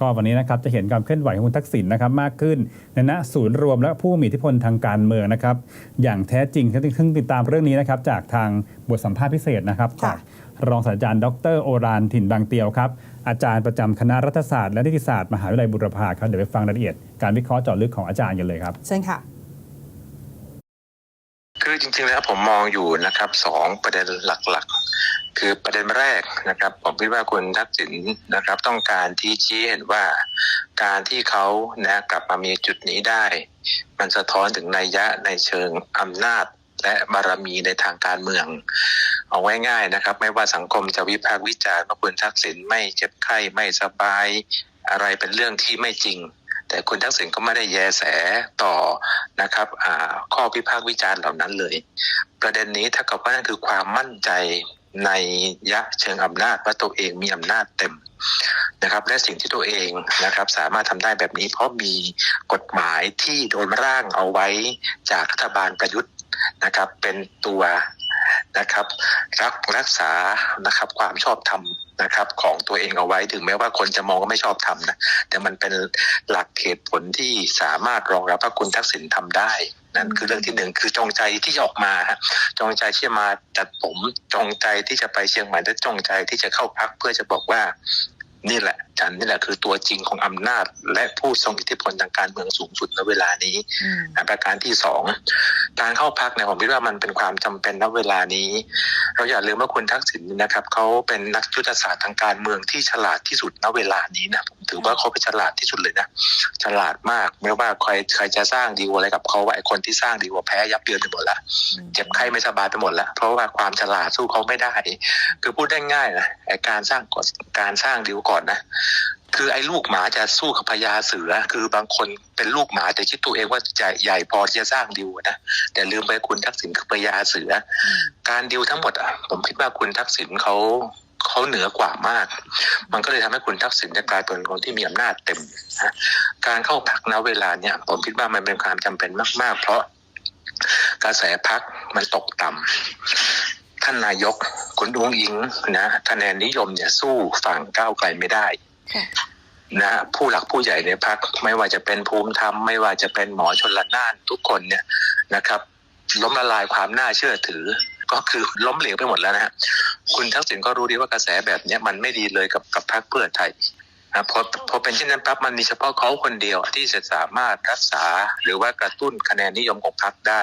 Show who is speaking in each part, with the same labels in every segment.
Speaker 1: ก็วันนี้นะครับจะเห็นการเคลื่อนไหวของคุณทักษิณนะครับมากขึ้นในณศูนย์รวมและผู้มีอิทธิพลทางการเมืองนะครับอย่างแท้จริงซึ่งติดตามเรื่องนี้นะครับจากทางบทสัมภาษณ์พิเศษนะครับ
Speaker 2: ค่ะ
Speaker 1: จากรองศาสตราจารย์ดรโอรานถิ่นบางเตียวครับอาจารย์ประจำคณะรัฐศาสตร์และนิติศาสตร์มหาวิทยาลัยบุรพาครับเดี๋ยวไปฟังรายละเอียดการวิเคราะห์เจาะลึกของอาจารย์กันเลยครับ
Speaker 2: เชิญค่ะ
Speaker 3: คือจริงๆแล้วผมมองอยู่นะครับสองประเด็นหลักๆ คือประเด็นแรกนะครับ ผมคิดว่าคุณทักษิณนะครับ ต้องการที่ชี้เห็นว่าการที่เขานะกลับมามีจุดนี้ได้ มันสะท้อนถึงนัยยะในเชิงอำนาจและบารมีในทางการเมือง เอาไว้ง่ายนะครับ ไม่ว่าสังคมจะวิพากษ์วิจารณ์ว่าคุณทักษิณไม่เจ็บไข้ไม่สบาย อะไรเป็นเรื่องที่ไม่จริง แต่คุณทักษิณก็ไม่ได้แยแสต่อนะครับข้อวิพากษ์วิจารณ์เหล่านั้นเลย ประเด็นนี้ถ้ากับว่านั่นคือความมั่นใจ ในยะเชิงอำนาจว่าตัวเองมีอำนาจเต็มนะครับ และสิ่งที่ตัวเองนะครับ สามารถทำได้แบบนี้ เพราะมีกฎหมายที่โดนร่างเอาไว้จากรัฐบาลประยุทธ์นะครับ เป็นตัว นะครับ รักรักษานะครับความชอบธรรมนะครับ ของตัวเองเอาไว้ถึงแม้ว่าคนจะมองว่าไม่ชอบทำนะแต่มันเป็นหลักเหตุผลที่สามารถรองรับว่าคุณทักษิณทำได้นั่นคือเรื่องที่หนึ่งคือจงใจที่จะออกมาฮะจงใจที่จะมาจัดผมจงใจที่จะไปเชียงใหม่และจงใจที่จะเข้าพักเพื่อจะบอกว่า นี่แหละ ฉันนี่แหละคือตัวจริงของอำนาจ และผู้ทรงอิทธิพลทางการเมืองสูงสุดในเวลานี้
Speaker 2: อืม
Speaker 3: อะประการที่สองการเข้าพักเนี่ยผมคิดว่ามันเป็นความจำเป็นณเวลานี้ เราอย่าลืมว่าคุณทักษิณนะครับเขาเป็นนักยุทธศาสตร์ทางการเมืองที่ฉลาดที่สุดณเวลานี้นะผมถือว่าเขาเป็นฉลาดที่สุดเลยนะฉลาดมากไม่ว่าใครใครจะสร้างดีลอะไรกับเขาว่าไอ้คนที่สร้างดีลแพ้ยับเยินไปหมดละเจ็บไข้ไม่สบายไปหมดละเพราะว่าความฉลาดสู้เขาไม่ได้ คือพูดได้ง่ายนะไอ้การสร้างกฎการสร้างดีลก่อนนะคือไอ้ลูกหมาจะสู้กับพญาเสือ คือบางคนเป็นลูกหมาแต่คิดตัวเองว่าใหญ่ใหญ่พอที่จะสร้างดิวนะแต่ลืมไปคุณทักษิณคือพญาเสือ
Speaker 2: อืม
Speaker 3: การดิวทั้งหมดอะผมคิดว่าคุณทักษิณเขาเขาเหนือกว่ามาก มันก็เลยทำให้คุณทักษิณเนี่ยกลายเป็นคนที่มีอำนาจเต็มนะการเข้าพักณเวลาเนี่ย ผมคิดว่ามันเป็นความจำเป็นมาก ๆ เพราะกระแสพักมันตกต่ำ ท่านนายกคุณอุ้งอิงนะคะแนนนิยมเนี่ยสู้ฝั่งก้าวไกลไม่ได้
Speaker 2: ค่ะ
Speaker 3: นะฮะผู้หลักผู้ใหญ่ในพักไม่ว่าจะเป็นภูมิธรรมไม่ว่าจะเป็นหมอชนละนานทุกคนเนี่ยนะครับ ล้มละลายความน่าเชื่อถือ ก็คือล้มเหลวไปหมดแล้วนะฮะคุณทักษิณก็รู้ดีว่ากระแสแบบเนี้ยมันไม่ดีเลยกับกับพรรคเพื่อไทย นะพอพอเป็นเช่นนั้นปั๊บมันมีเฉพาะเขาคนเดียวที่จะสามารถรักษาหรือว่ากระตุ้นคะแนนนิยมของพรรคได้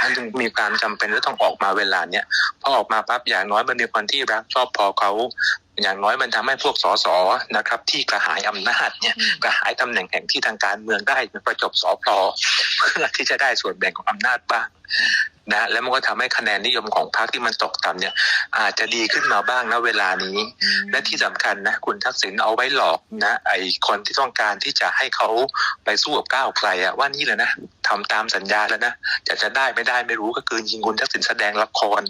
Speaker 3: มันจึงมีความจำเป็นที่ต้องออกมาเวลาเนี้ยพอออกมาปั๊บอย่างน้อยมันมีคนที่รักชอบพอเขา อย่างน้อยมันทำให้พวกสสนะครับ ที่กระหายอำนาจเนี่ย
Speaker 2: อืม
Speaker 3: กระหายตำแหน่งแห่งที่ทางการเมืองได้เป็นประจบสอพลอเพื่อที่จะได้ส่วนแบ่งของอำนาจบ้างนะแล้วมันก็ทำให้คะแนนนิยมของพรรคที่มันตกต่ำเนี่ยอาจจะดีขึ้นมาบ้างณเวลานี้
Speaker 2: อืม
Speaker 3: และที่สำคัญนะคุณทักษิณเอาไว้หลอกนะไอคนที่ต้องการที่จะให้เขาไปสู้กับก้าวไกลอะว่านี่แหละนะทำตามสัญญาแล้วนะจะจะได้ไม่ได้ไม่รู้ก็คือยิงคุณทักษิณแสดงละคร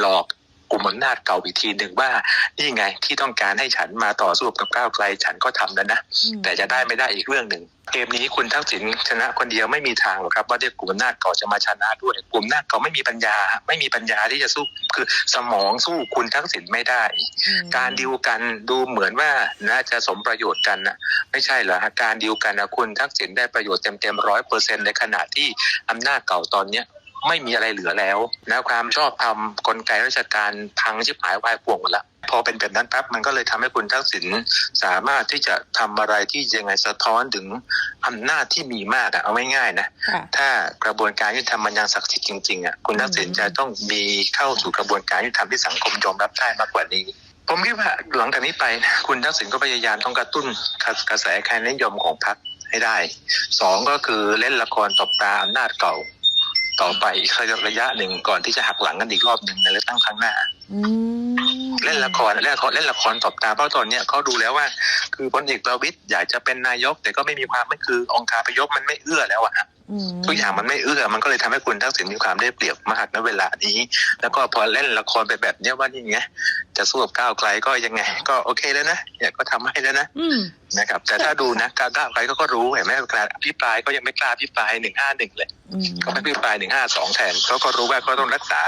Speaker 3: หลอก กลุ่มอำนาจเก่าอีกทีหนึ่งว่านี่ไงที่ต้องการให้ฉันมาต่อสู้กับก้าวไกลฉันก็ทำแล้วนะ
Speaker 2: อืม
Speaker 3: แต่จะได้ไม่ได้อีกเรื่องหนึ่งเกมนี้คุณทักษิณชนะคนเดียวไม่มีทางหรอกครับ ว่าเด็กกลุ่มอำนาจเก่าจะมาชนะด้วยกลุ่มอำนาจเก่าไม่มีปัญญา ไม่มีปัญญาที่จะสู้คือสมองสู้คุณทักษิณไม่ได้
Speaker 2: อืม
Speaker 3: การดิวกันดูเหมือนว่าน่าจะสมประโยชน์กันนะไม่ใช่เหรอฮะการดิวกันนะคุณทักษิณได้ประโยชน์เต็มเต็มร้อยเปอร์เซ็นในขณะที่อำนาจเก่าตอนเนี้ย ไม่มีอะไรเหลือแล้วนะความชอบธรรมกลไกราชการพังชิบหายวายป่วงหมดละพอเป็นแบบนั้นปั๊บมันก็เลยทำให้คุณทักษิณสามารถที่จะทำอะไรที่ยังไงสะท้อนถึงอำนาจที่มีมากอะเอาง่ายๆนะ
Speaker 2: ค่ะ
Speaker 3: ถ้ากระบวนการยุติธรรมมันยังศักดิ์สิทธิ์จริงๆอะคุณทักษิณจะต้องมีเข้าสู่กระบวนการยุติธรรมที่สังคมยอมรับได้มากกว่านี้ ผมคิดว่าหลังจากนี้ไปนะคุณทักษิณก็พยายามต้องกระตุ้นกระแสคะแนนนิยมของพรรคให้ได้สองก็คือเล่นละครตบตาอำนาจเก่า ต่อไปอีกระยะหนึ่งก่อนที่จะหักหลังกันอีกรอบหนึ่งในเลือกตั้งครั้งหน้า
Speaker 2: อืม
Speaker 3: เล่นละครเล่นละครเล่นละครตบตาเพราะตอนเนี้ยเขาดูแล้วว่า คือพลเอกประวิตยอยากจะเป็นนายก แต่ก็ไม่มีความไม่คือองค์การพยพมันไม่เอื้อแล้วอะฮะ
Speaker 2: อืม
Speaker 3: ทุกอย่างมันไม่เอื้อ มันก็เลยทำให้คุณทักษิณมีความได้เปรียบมากณเวลานี้ แล้วก็พอเล่นละครไปแบบเนี้ยว่านี่ไงจะสู้กับก้าวไกลก็ยังไง ก็โอเคแล้วนะเนี่ยก็ทำให้แล้วนะ
Speaker 2: อืม
Speaker 3: นะครับ แต่ถ้าดูนะก้าวก้าวไกลก็ก็รู้เห็นไหมการอภิปรายก็ยังไม่กล้าอภิปรายหนึ่งห้าหนึ่งเลย
Speaker 2: อืม
Speaker 3: ก็ไม่อภิปรายหนึ่งห้าสองแทนเขาก็รู้ว่าเขาต้องรักษา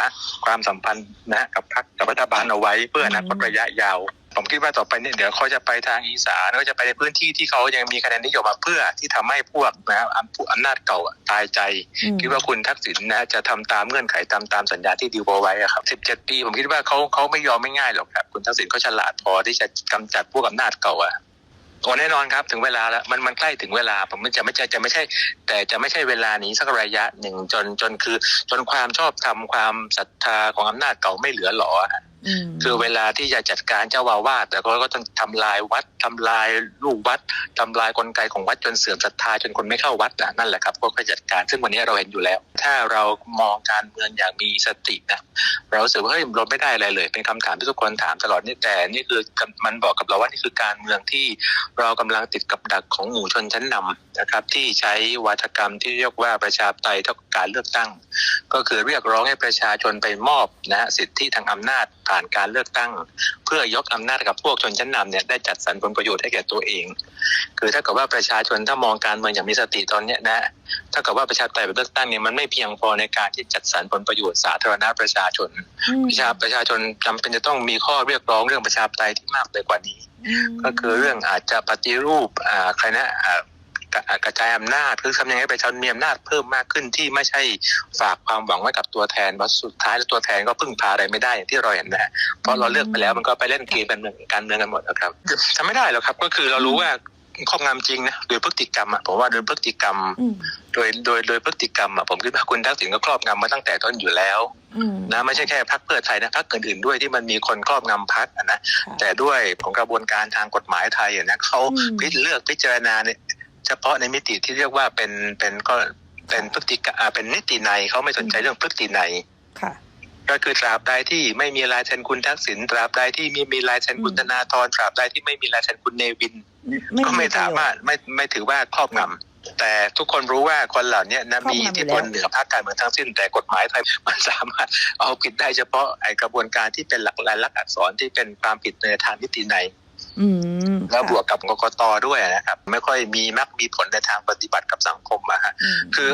Speaker 3: ความสัมพันธ์นะกับพรรคกับรัฐบาลเอาไว้เพื่ออนาคตระยะยาว ผมคิดว่าต่อไปเนี่ยเดี๋ยวเขาจะไปทางอีสานก็จะไปในพื้นที่ที่เขายังมีคะแนนนิยมมาเพื่อที่ทำให้พวกนะอำผู้อำนาจเก่าอะตายใจ
Speaker 2: อืม
Speaker 3: คิดว่าคุณทักษิณนะจะทำตามเงื่อนไขตามตามสัญญาที่ดีลเอาไว้อะครับ17ปี ผมคิดว่าเขาเขาไม่ยอมไม่ง่ายหรอกครับ คุณทักษิณเขาฉลาดพอที่จะกำจัดพวกอำนาจเก่าอะโอ้แน่นอนครับถึงเวลาแล้วมันมันใกล้ถึงเวลา ผมมันจะไม่ใช่จะไม่ใช่ แต่จะไม่ใช่เวลานี้สักระยะหนึ่งจนจนคือ จนความชอบธรรมความศรัทธาของอำนาจเก่าไม่เหลือหรออะ
Speaker 2: อืม
Speaker 3: คือเวลาที่จะจัดการเจ้าอาวาสแต่เขาก็ต้องทำลายวัดทำลายลูกวัดทำลายกลไกของวัดจนเสื่อมศรัทธาจนคนไม่เข้าวัดอะนั่นแหละครับก็จัดการ ซึ่งวันนี้เราเห็นอยู่แล้ว ถ้าเรามองการเมืองอย่างมีสตินะเรารู้สึกว่าเฮ้ยเราไม่ได้อะไรเลย เป็นคำถามที่ทุกคนถามตลอดนี่แต่นี่คือมันบอกกับเราว่านี่คือการเมืองที่เรากำลังติดกับดักของหมู่ชนชั้นนำนะครับ ที่ใช้วาทกรรมที่เรียกว่าประชาธิปไตยเท่ากับการเลือกตั้ง ก็คือเรียกร้องให้ประชาชนไปมอบนะฮะสิทธิทางอำนาจผ่านการเลือกตั้ง เพื่อยกอำนาจกับพวกชนชั้นนำเนี่ยได้จัดสรรผลประโยชน์ให้แก่ตัวเอง คือถ้าเกิดว่าประชาชนถ้ามองการเมืองอย่างมีสติตอนเนี้ยนะถ้าเกิดว่าประชาธิปไตยแบบเลือกตั้งเนี่ยมันไม่เพียงพอในการที่จัดสรรผลประโยชน์สาธารณะประชาชน
Speaker 2: อืม
Speaker 3: ประชาประชาชนจำเป็นจะต้องมีข้อเรียกร้องเรื่องประชาธิปไตยที่มากไปกว่านี้
Speaker 2: ม
Speaker 3: ก็คือเรื่องอาจจะปฏิรูปอ่าใครนะอ่า กระอ่ากระจายอำนาจคือทำยังไงให้ประชาชนมีอำนาจเพิ่มมากขึ้นที่ไม่ใช่ฝากความหวังไว้กับตัวแทนเพราะสุดท้ายแล้วตัวแทนก็พึ่งพาอะไรไม่ได้อย่างที่เราเห็นนะเพราะเราเลือกไปแล้วมันก็ไปเล่นเกมการเมืองการเมืองกันหมดนะครับทำไม่ได้หรอกครับก็คือเรารู้ว่าครอบงำจริงนะโดยพฤติกรรมอะผมว่าโดยพฤติกรรม
Speaker 2: อืม
Speaker 3: โดยโดยโดยพฤติกรรมอะผมคิดว่าคุณทักษิณก็ครอบงำมาตั้งแต่ต้นอยู่แล้ว
Speaker 2: อืม
Speaker 3: นะไม่ใช่แค่พรรคเพื่อไทยนะพรรคอื่นๆด้วยที่มันมีคนครอบงำพรรคอะนะ
Speaker 2: ค่ะ
Speaker 3: แต่ด้วยของกระบวนการทางกฎหมายไทยอะนะเขา
Speaker 2: อืม
Speaker 3: พิจเลือกพิจารณา เนี่ยเฉพาะในมิติที่เรียกว่าเป็นเป็นก็เป็นพฤติกรรมอ่าเป็นนิติในยเขาไม่สนใจเรื่องพฤติในย
Speaker 2: ค่ะ
Speaker 3: ก็คือตราบใดที่ไม่มีลายเซ็นคุณทักษิณตราบใดที่มีมีลายเซ็นคุณ
Speaker 2: อืม
Speaker 3: ธนาธรตราบใดที่ไม่มีลายเซ็นคุณเนวิน ก็ไม่
Speaker 2: ประโยชน์
Speaker 3: สามารถไม่ไม่ถือว่าครอบงำแต่ทุกคนรู้ว่าคนเหล่านี้นะ
Speaker 2: ครอบงำ
Speaker 3: มี
Speaker 2: อยู่
Speaker 3: อิทธิพล
Speaker 2: แล้ว
Speaker 3: เหนือภาคการเมืองทั้งสิ้น แต่กฎหมายไทยมันสามารถเอาผิดได้เฉพาะไอกระบวนการที่เป็นหลักลายลักษณ์อักษรที่เป็นความผิดในทางนิติในย
Speaker 2: อืม
Speaker 3: แล้ว
Speaker 2: ค่ะ
Speaker 3: บวกกับกกตด้วยนะครับ ไม่ค่อยมีมักมีผลในทางปฏิบัติกับสังคมอะฮะ
Speaker 2: ม
Speaker 3: คือ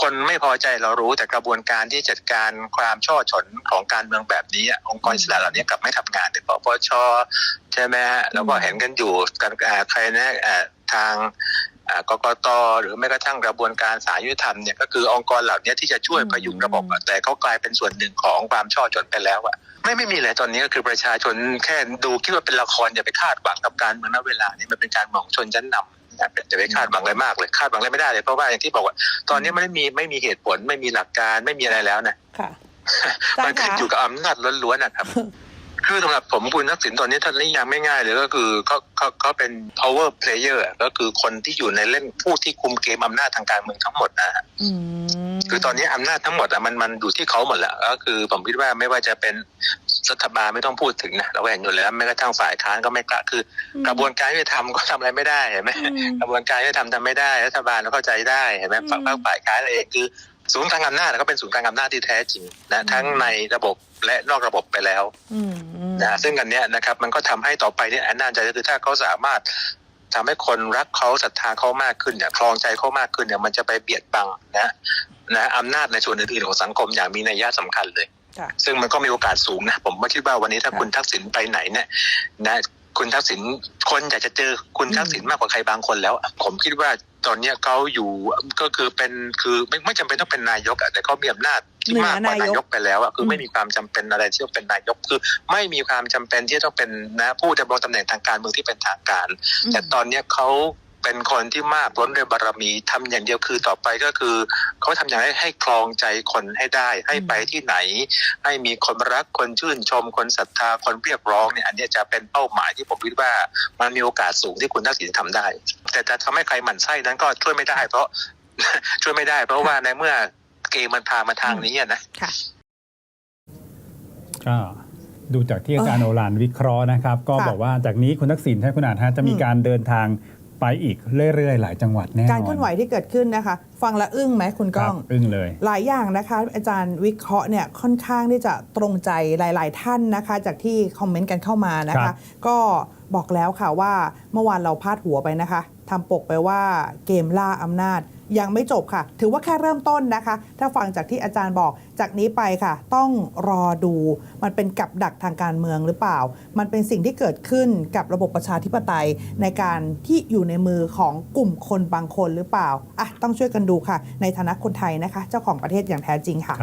Speaker 3: คนไม่พอใจเรารู้แต่กระบวนการที่จัดการความช่อฉนของการเมืองแบบนี้อะองค์กรอิสระเหล่านี้กลับไม่ทำงานเลยปปชใช่ไหมฮะแล้วก็เห็นกันอยู่กันอ่าใครนะอ่าทางอ่า กกตหรือแม้กระทั่งกระบวนการสารยุติธรรมเนี่ยก็คือองค์กรเหล่านี้ที่จะช่วยพยุงระบบอะแต่เขากลายเป็นส่วนหนึ่งของความช่อฉนไปแล้วอะไม่ไม่มีเลยตอนนี้ก็คือประชาชนแค่ดูคิดว่าเป็นละครอย่าไปคาดหวังกับการเมืองณเวลานี้มันเป็นการมองชนชั้นนำนะจะไปคาดหวังอะไรมากเลยคาดหวังอะไรไม่ได้เลยเพราะว่าอย่างที่บอกว่า ตอนนี้ไม่มีไม่มีเหตุผลไม่มีหลักการไม่มีอะไรแล้วนะ
Speaker 2: ค่ะ
Speaker 3: มันขึ้นอยู่กับอำนาจล้วนๆนะครับ คือสำหรับผมคุณทักษิณตอนนี้ท่านนิยามไม่ง่ายเลยก็คือเขาเขาเขาเป็น power player อะก็คือคนที่อยู่ในเล่นผู้ที่คุมเกมอำนาจทางการเมืองทั้งหมดนะฮะ
Speaker 2: อืม
Speaker 3: คือตอนนี้อำนาจทั้งหมดอะมันมันอยู่ที่เขาหมดแล้วก็คือผมคิดว่าไม่ว่าจะเป็นรัฐบาลไม่ต้องพูดถึงนะเราก็เห็นอยู่แล้วแม้กระทั่งฝ่ายค้านก็ไม่กล้าคือ กระบวนการยุติธรรมก็ทำอะไรไม่ได้เห็นไหม
Speaker 2: อืม
Speaker 3: กระบวนการยุติธรรมทำไม่ได้รัฐบาลเราเข้าใจได้เห็นไหม
Speaker 2: อืม
Speaker 3: ฝั่งภาคฝ่ายค้านเองคือ ศูนย์กลางอำนาจก็เป็นศูนย์กลางอำนาจที่แท้จริงนะทั้งในระบบและนอกระบบไปแล้ว
Speaker 2: อืมอืม
Speaker 3: นะซึ่งอันเนี้ยนะครับมันก็ทำให้ต่อไปเนี่ยอันน่าจะคือถ้าเขาสามารถทำให้คนรักเขาศรัทธาเขามากขึ้นเนี่ยคลองใจเขามากขึ้นเนี่ยมันจะไปเบียดบังนะนะอำนาจในส่วนอื่นๆของสังคมอย่างมีนัยยะสำคัญเลย
Speaker 2: ค่ะ
Speaker 3: ซึ่งมันก็มีโอกาสสูงนะผมก็คิดว่าวันนี้ถ้า
Speaker 2: ค่ะ
Speaker 3: คุณทักษิณไปไหนเนี่ยนะคุณทักษิณคนอยากจะเจอคุณทักษิณมากกว่าใครบางคนแล้วอะผมคิดว่า ตอนเนี้ยเขาอยู่ก็คือเป็นคือไม่ไม่จำเป็นต้องเป็นนายกอะแต่เขามีอำนาจที่มากกว่านายกไปแล้วอะคือไม่มีความจำเป็นอะไรที่จะเป็นนายกคือไม่มีความจำเป็นที่จะต้องเป็นนะผู้ดำรงตำแหน่งทางการเมืองที่เป็นทางการ แต่ตอนเนี้ยเขา เป็นคนที่มากล้นด้วยบารมีทำอย่างเดียวคือต่อไปก็คือ เขาทำอย่างไรให้คลองใจคนให้ได้ ให้ไปที่ไหน ให้มีคนรักคนชื่นชมคนศรัทธาคนเรียกร้องเนี่ยอันเนี้ยจะเป็นเป้าหมายที่ผมคิดว่ามันมีโอกาสสูงที่คุณทักษิณทำได้ แต่จะทำให้ใครหมั่นไส้นั้นก็ช่วยไม่ได้ เพราะช่วยไม่ได้ เพราะว่าในเมื่อเกมมันพามาทางนี้อะนะ
Speaker 2: ค่ะ
Speaker 1: ก็ดูจากที่อาจารย์โอรานวิเคราะห์นะครับ ก็
Speaker 2: ค่ะ
Speaker 1: บอกว่าจากนี้คุณทักษิณท่านคุณอาจฮะจะมี
Speaker 2: อืม
Speaker 1: การเดินทาง ไปอีกเรื่อยๆ หลายจังหวัดแน่นอน
Speaker 2: การเคลื่อนไหวที่เกิดขึ้นนะคะ ฟังและอึ้งไหมคุณ
Speaker 1: ค
Speaker 2: ก้
Speaker 1: รั
Speaker 2: อบง
Speaker 1: อึ้งเลย
Speaker 2: หลายอย่างนะคะ อาจารย์วิเคราะห์เนี่ยค่อนข้างที่จะตรงใจหลาย ๆ ท่านนะคะ จากที่คอมเมนต์กันเข้ามานะ
Speaker 1: ครั
Speaker 2: คะ
Speaker 1: บ
Speaker 2: ก็บอกแล้วค่ะว่าเมื่อวานเราพาดหัวไปนะคะทำปกไปว่าเกมล่าอำนาจ ยังไม่จบค่ะ ถือว่าแค่เริ่มต้นนะคะ ถ้าฟังจากที่อาจารย์บอก จากนี้ไปค่ะ ต้องรอดู มันเป็นกับดักทางการเมืองหรือเปล่า มันเป็นสิ่งที่เกิดขึ้นกับระบบประชาธิปไตยในการที่อยู่ในมือของกลุ่มคนบางคนหรือเปล่าอะต้องช่วยกันดูค่ะ ในฐานะคนไทยนะคะ เจ้าของประเทศอย่างแท้จริงค่ะ